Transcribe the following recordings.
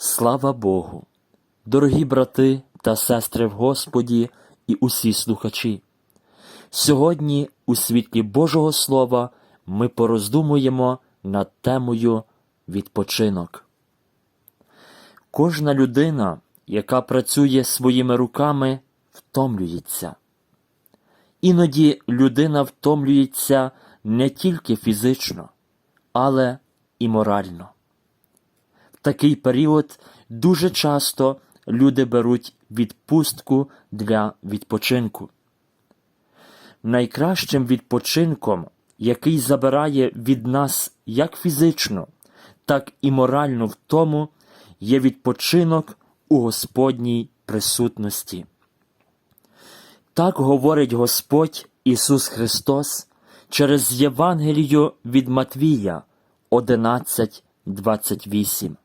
Слава Богу! Дорогі брати та сестри в Господі і усі слухачі. Сьогодні, у світлі Божого Слова, ми пороздумуємо над темою відпочинок. Кожна людина, яка працює своїми руками, втомлюється. Іноді людина втомлюється не тільки фізично, але і морально. Такий період дуже часто люди беруть відпустку для відпочинку. Найкращим відпочинком, який забирає від нас як фізично, так і моральну втому, є відпочинок у Господній присутності. Так говорить Господь Ісус Христос через Євангелію від Матвія 11.28.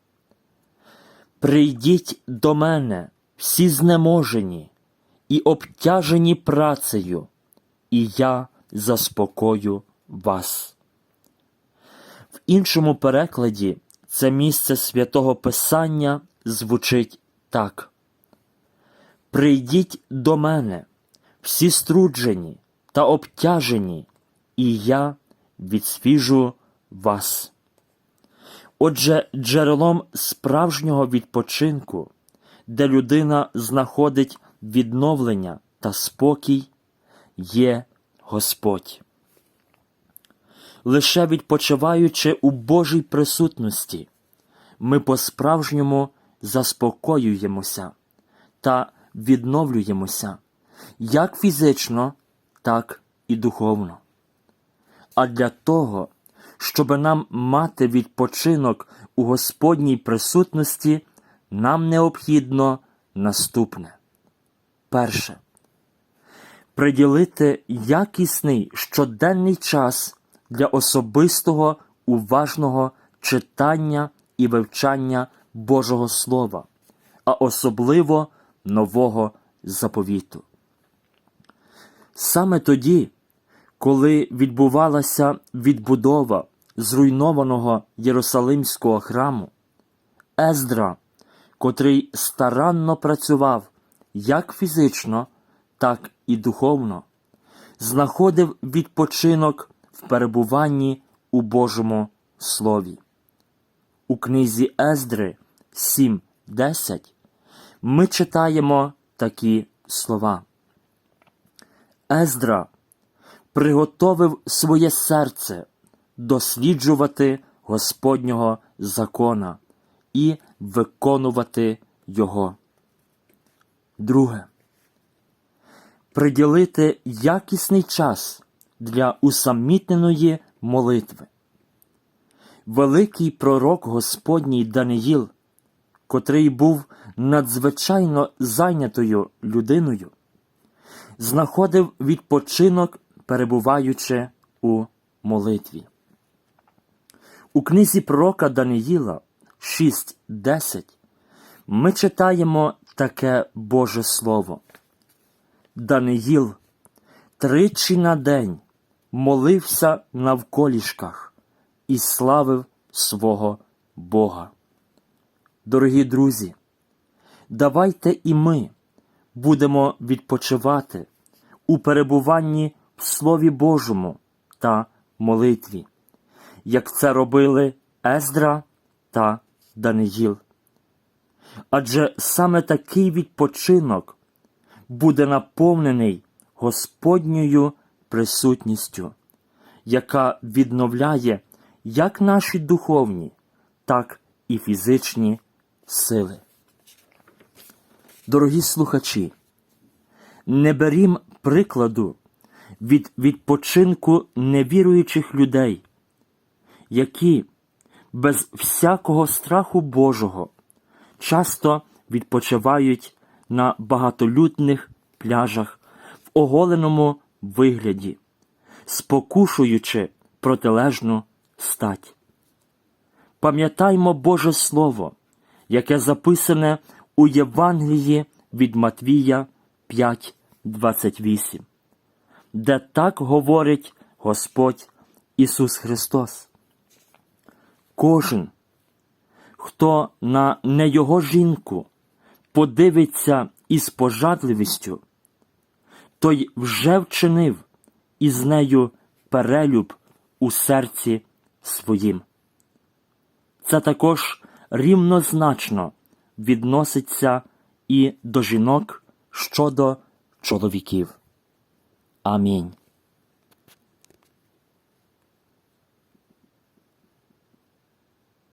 Прийдіть до мене, всі знеможені і обтяжені працею, і я заспокою вас. В іншому перекладі це місце святого Писання звучить так. Прийдіть до мене, всі струджені та обтяжені, і я відсвіжу вас. Отже, джерелом справжнього відпочинку, де людина знаходить відновлення та спокій, є Господь. Лише відпочиваючи у Божій присутності, ми по-справжньому заспокоюємося та відновлюємося як фізично, так і духовно. А для того, щоб нам мати відпочинок у Господній присутності, нам необхідно наступне. Перше. Приділити якісний щоденний час для особистого уважного читання і вивчання Божого Слова, а особливо нового заповіту. Саме тоді, коли відбувалася відбудова зруйнованого Єрусалимського храму, Ездра, котрий старанно працював як фізично, так і духовно, знаходив відпочинок в перебуванні у Божому Слові. У книзі Ездри 7.10 ми читаємо такі слова. Ездра приготовив своє серце досліджувати Господнього закона і виконувати його. Друге. Приділити якісний час для усамітненої молитви. Великий пророк Господній Даниїл, котрий був надзвичайно зайнятою людиною, знаходив відпочинок, перебуваючи у молитві. У книзі пророка Даниїла 6.10 ми читаємо таке Боже Слово. Даниїл тричі на день молився навколішках і славив свого Бога. Дорогі друзі, давайте і ми будемо відпочивати у перебуванні в Слові Божому та молитві, як це робили Ездра та Даниїл. Адже саме такий відпочинок буде наповнений Господньою присутністю, яка відновляє як наші духовні, так і фізичні сили. Дорогі слухачі, не берім прикладу від відпочинку невіруючих людей, які без всякого страху Божого часто відпочивають на багатолюдних пляжах в оголеному вигляді, спокушуючи протилежну стать. Пам'ятаймо Боже Слово, яке записане у Євангелії від Матвія 5.28, де так говорить Господь Ісус Христос. Кожен, хто на не його жінку подивиться із пожадливістю, той вже вчинив із нею перелюб у серці своїм. Це також рівнозначно відноситься і до жінок щодо чоловіків. Амінь.